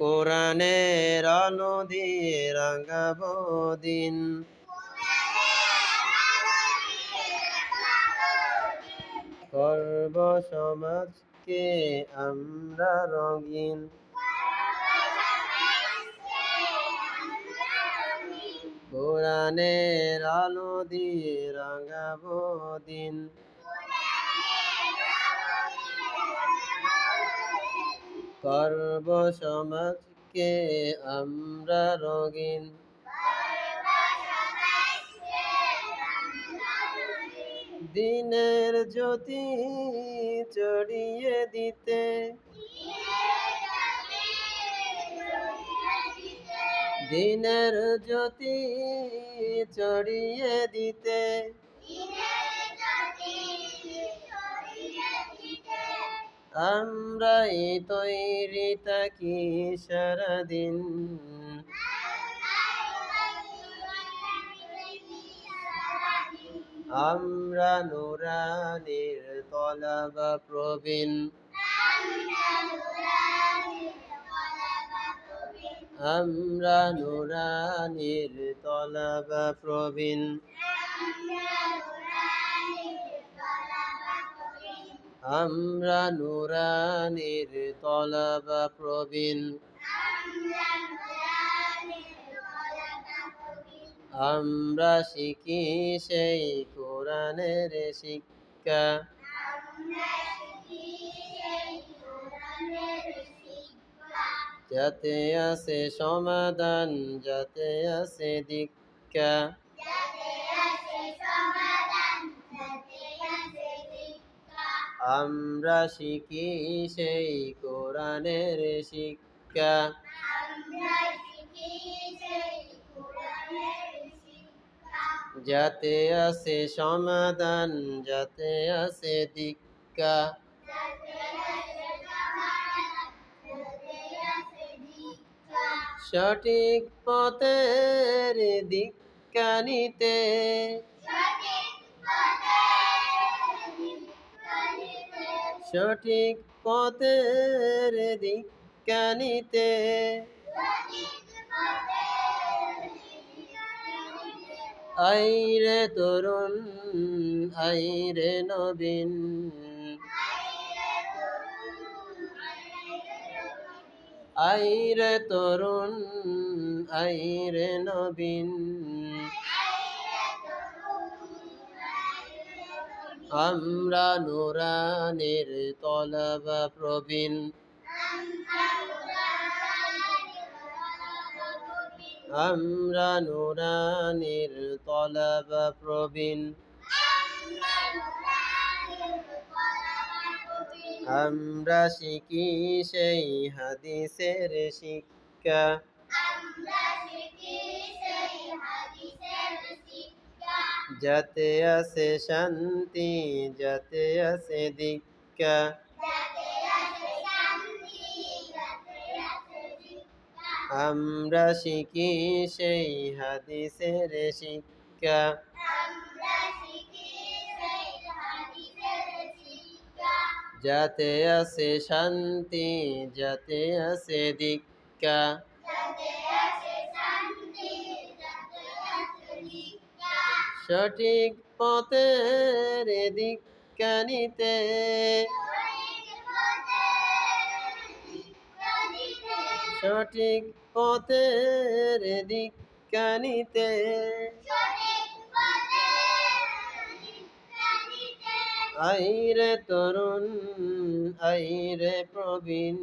কোরআনের আলো দিয়ে রাঙাবো দিন করব সমাজকে আমরা রঙিন। কোরআনের আলো দিয়ে দিন সমাজকে আমরা রঙিন। দিনের জ্যোতি চড়িয়ে দিতে। দিনের জ্যোতি চড়িয়ে দিতে। আমরাই তৈরি থাকি সারাদিন। আমরা নুরানির তলাবা প্রবীণ। আমরা নুরানির তলাবা প্রবীণ। আমরা নুরানির তলাবা প্রবীণ। আমরা শিখি সেই কোরআনের শিক্ষা। যাতে আছে সমাধান, যাতে আছে দীক্ষা। আমরা শিখি সেই কোরআনের শিক্ষা। যাতে আছে সমাধান যাতে আছে দীক্ষা। সঠিক পথের দীক্ষা নিতে। সঠিক পথের দীক্ষা নিতে। আইরে তরুণ আইরে নবীন। আইরে তরুণ আইরে নবীন। আমরা নুরানের তলবা প্রবীণ। আমরা নুরানের তলবা প্রবীণ। আমরা শিখি সেই হাদিসের শিক্ষা। যাতে আছে শান্তি যাতে আছে দীক্ষা আমরা শিখি সেই হাদিসের শিক্ষা যাতে আছে শান্তি যাতে আছে দীক্ষা সঠিক পথের দীক্ষা নিতে। সঠিক পথের দীক্ষা নিতে। আইরে তরুণ আইরে প্রবীণ।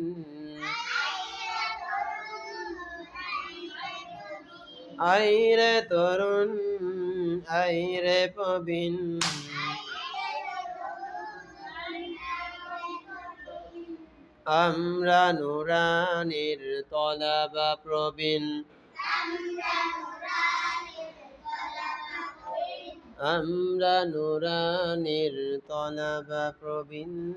আইরে তরুণ আইরে প্রবীণ। আমরা নুরানির তলাবা প্রবীণ। আমরা নুরানির তলাবা প্রবীণ।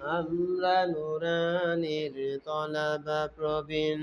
আমরা নুরানির তলাবা প্রবীণ।